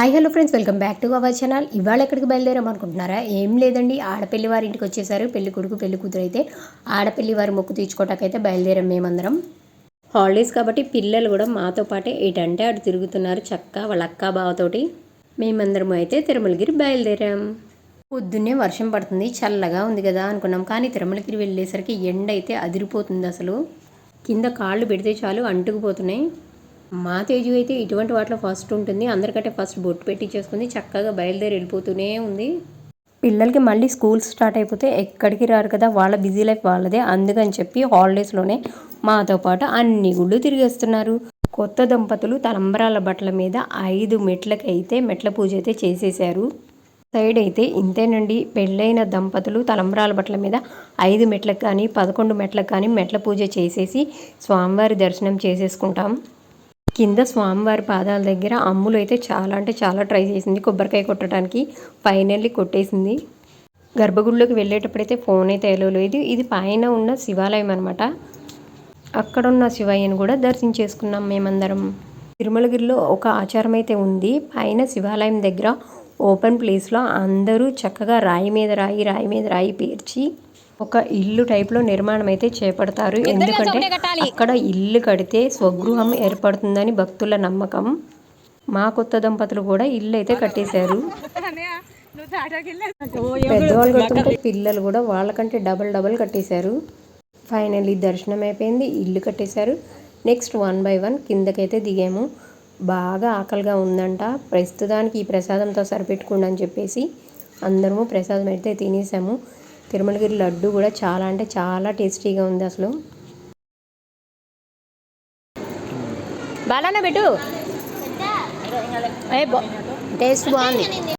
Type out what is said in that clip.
Hi hello friends welcome back to our channel ఇవాళ ఎక్కడికి బయలుదేరాం అనుకుంటున్నారా? ఏం లేదండి. ఆడపల్లి వారి ఇంటికి వచ్చేసారు. పెళ్ళి కొడుకు పెళ్ళి కూతురు అయితే ఆడపల్లి వారి మొక్కు తీర్చుకోవటాకైతే బయలుదేరాం మేమందరం. హాలిడేస్ కాబట్టి పిల్లలు కూడా మాతో పాటే ఎటంటే అటు తిరుగుతున్నారు. చక్క వాళ్ళ అక్క బావతోటి మేమందరం అయితే తిరుమలగిరి బయలుదేరాం. పొద్దున్నే వర్షం పడుతుంది. చల్లగా ఉంది కదా అనుకున్నాం. కానీ తిరుమలగిరి వెళ్ళేసరికి ఎండ అయితే అదిరిపోతుంది అసలు. కింద కాళ్ళు పెడితే చాలు అంటుకుపోతున్నాయి. మా తేజు అయితే ఇటువంటి వాటిలో ఫస్ట్ ఉంటుంది. అందరికంటే ఫస్ట్ బొట్టు పెట్టించేసుకుంది చక్కగా బయలుదేరి వెళ్ళిపోతూనే ఉంది. పిల్లలకి మళ్ళీ స్కూల్ స్టార్ట్ అయిపోతే ఎక్కడికి రారు కదా? వాళ్ళ బిజీ లైఫ్ వాళ్ళదే. అందుకని చెప్పి హాలిడేస్లోనే మాతో పాటు అన్ని గుళ్ళు తిరిగేస్తున్నారు. కొత్త దంపతులు తలంబరాల బట్టల మీద ఐదు మెట్లకైతే మెట్ల పూజ అయితే చేసేసారు సైడ్ అయితే ఇంతేనండి. పెళ్ళైన దంపతులు తలంబ్రాల బట్టల మీద ఐదు మెట్లకు కానీ పదకొండు మెట్లకు కానీ మెట్ల పూజ చేసేసి స్వామివారి దర్శనం చేసేసుకుంటాం. కింద స్వామివారి పాదాల దగ్గర అమ్ములు అయితే చాలా అంటే చాలా ట్రై చేసింది. కొబ్బరికాయ కొట్టడానికి ఫైనల్లీ కొట్టేసింది. గర్భగుడిలోకి వెళ్ళేటప్పుడైతే ఫోన్ అయితే ఎలవలేదు ఇది పైన ఉన్న శివాలయం అనమాట అక్కడ ఉన్న శివయ్యను కూడా దర్శించేసుకున్నాం మేమందరం. తిరుమలగిరిలో ఒక ఆచారం అయితే ఉంది. పైన శివాలయం దగ్గర ఓపెన్ ప్లేస్లో అందరూ చక్కగా రాయి మీద రాయి రాయి మీద రాయి పేర్చి ఒక ఇల్లు టైప్లో నిర్మాణం అయితే చేపడతారు ఎందుకంటే అక్కడ ఇల్లు కడితే స్వగృహం ఏర్పడుతుందని భక్తుల నమ్మకం. మా కొత్త దంపతులు కూడా ఇల్లు అయితే కట్టేశారు. పెద్దవాళ్ళు కడుతుంటే పిల్లలు కూడా వాళ్ళకంటే డబల్ డబల్ కట్టేశారు. ఫైనల్లీ దర్శనం అయిపోయింది ఇల్లు కట్టేశారు. నెక్స్ట్ వన్ బై వన్ కిందకైతే దిగాము. బాగా ఆకలిగా ఉందంట. ప్రస్తుతానికి ఈ ప్రసాదంతో సరిపెట్టుకోండి అని చెప్పేసి అందరము ప్రసాదం అయితే తినేసాము. తిరుమలగిరి లడ్డు కూడా చాలా అంటే చాలా టేస్టీగా ఉంది అసలు. బాగానే పెట్టు. టేస్ట్ బాగుంది.